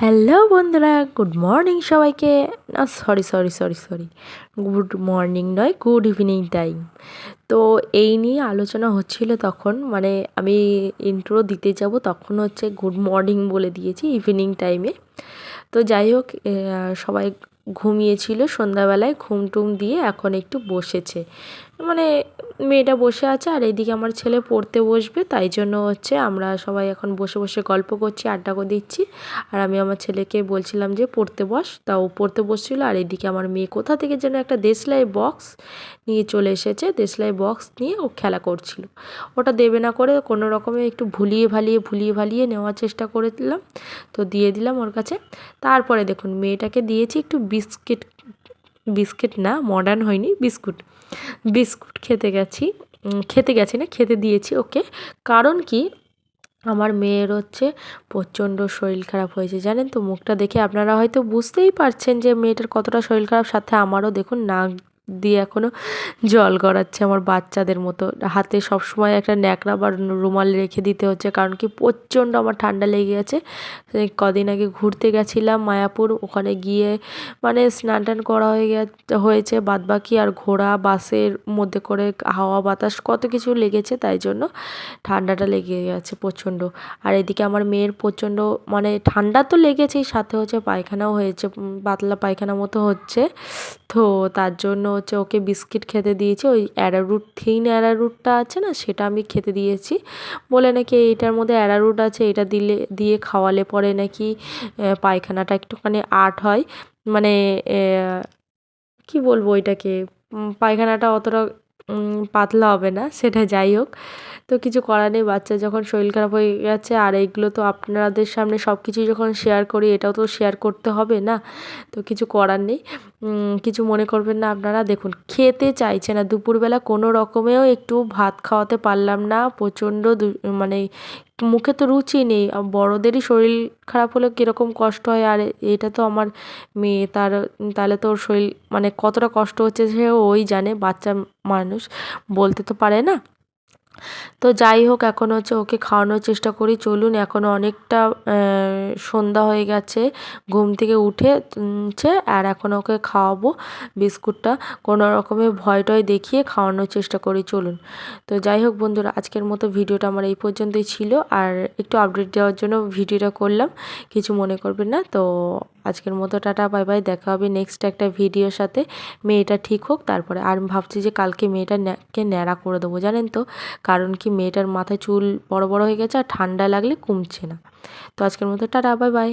Hello বন্ধুরা good morning সবাইকে। না sorry sorry sorry sorry good morning নয়, গুড ইভিনিং টাইম। তো এই নিয়ে আলোচনা হচ্ছিল তখন মানে আমি ইন্ট্রো দিতে যাব তখন হচ্ছে গুড মর্নিং বলে দিয়েছি ইভিনিং টাইমে। তো যাই হোক সবাই ঘুমিয়েছিল সন্ধ্যাবেলায়, ঘুম টুম দিয়ে এখন একটু বসেছে। মানে মেয়েটা বসে আছে আর এদিকে আমার ছেলে পড়তে বসবে, তাই জন্য হচ্ছে আমরা সবাই এখন বসে বসে গল্প করছি, আড্ডা করে, দিচ্ছি। আর আমি আমার ছেলেকে বলছিলাম যে পড়তে বস তা ও পড়তে বসছিলো আর এদিকে আমার মেয়ে কোথা থেকে যেন একটা দেশলাই বক্স নিয়ে চলে এসেছে। দেশলাই বক্স নিয়ে ও খেলা করছিল। ওটা দেবে না করে কোনো রকমে একটু ভুলিয়ে ভালিয়ে ভুলিয়ে ভালিয়ে নেওয়ার চেষ্টা করে দিলাম তো দিয়ে দিলাম ওর কাছে। তারপরে দেখুন, মেয়েটাকে দিয়েছি একটু বিস্কিট বিস্কিট না মডার্ন হয়নি, বিস্কুট। বিস্কুট খেতে গেছি খেতে গেছি না, খেতে দিয়েছি ওকে। কারণ কি আমার মেয়ের হচ্ছে প্রচণ্ড শরীর খারাপ হয়েছে, জানেন তো? মুখটা দেখে আপনারা হয়তো বুঝতেই পারছেন যে মেয়েটার কতটা শরীর খারাপ, সাথে আমারও দেখুন নাক দিয়ে এখনও জল গড়াচ্ছে আমার বাচ্চাদের মতো। হাতে সবসময় একটা ন্যাকড়া বা রুমাল রেখে দিতে হচ্ছে, কারণ কি প্রচণ্ড আমার ঠান্ডা লেগে গেছে। কদিন আগে ঘুরতে গেছিলাম মায়াপুর, ওখানে গিয়ে মানে স্নান টান করা হয়ে গেছে, হয়েছে। বাদবাকি আর ঘোড়া, বাসের মধ্যে করে হাওয়া বাতাস কত কিছু লেগেছে তাই জন্য ঠান্ডাটা লেগে গেছে প্রচণ্ড। আর এদিকে আমার মেয়ের প্রচণ্ড মানে ঠান্ডা তো লেগেছেই, সাথে হচ্ছে পায়খানাও হয়েছে পাতলা পায়খানা মতো হচ্ছে। তো তার জন্য হচ্ছে ওকে বিস্কিট খেতে দিয়েছি। ওই অ্যারারুট, থিন অ্যারারুটটা আছে না, সেটা আমি খেতে দিয়েছি। বলে নাকি এইটার মধ্যে অ্যারারুট আছে, এটা দিলে, দিয়ে খাওয়ালে পরে নাকি পায়খানাটা একটুখানি আর্ট হয়। মানে কি বলব ওইটাকে পায়খানাটা অতটা পাতলা হবে না, সেটা যাই হোক। তো কিছু করার নেই, বাচ্চা যখন শরীর খারাপ হয়ে গেছে, আর এইগুলো তো আপনাদের সামনে সব কিছুই যখন শেয়ার করি, এটাও তো শেয়ার করতে হবে না। তো কিছু করার নেই। কিছু মনে করবেন না আপনারা। দেখুন, খেতে চাইছে না। দুপুরবেলা কোনো রকমেও একটু ভাত খাওয়াতে পারলাম না। প্রচণ্ড মানে মুখে তো রুচি নেই। বড়োদেরই শরীর খারাপ হলে কীরকম কষ্ট হয়, আর এটা তো আমার মেয়ে, তার, তাহলে তো ওর শরীর মানে কতটা কষ্ট হচ্ছে সে ওই জানে। বাচ্চা মানুষ বলতে তো পারে না। তো যাই হোক, এখন হচ্ছে ওকে খাওয়ানোর চেষ্টা করি। চলুন এখনও অনেকটা সন্ধ্যা হয়ে গেছে, ঘুম থেকে উঠেছে, আর এখন ওকে খাওয়াবো বিস্কুটটা। কোনো রকমে ভয় টয় দেখিয়ে খাওয়ানোর চেষ্টা করি, চলুন। তো যাই হোক বন্ধুরা, আজকের মতো ভিডিওটা আমার এই পর্যন্তই ছিল। আর একটু আপডেট দেওয়ার জন্য ভিডিওটা করলাম, কিছু মনে করবেন না। তো আজকের মতো টাটা, বাই বাই, দেখা হবে নেক্সট একটা ভিডিওর সাথে। মেয়েটা ঠিক হোক, তারপরে আর ভাবছি যে কালকে মেয়েটাকে ন্যাড়া করে দেবো, জানেন তো? কারণ কি মেয়েটার মাথায় চুল বড় বড় হয়ে গেছে আর ঠান্ডা লাগলে কমছে না। তো আজকের মতো টাটা, বাই বাই।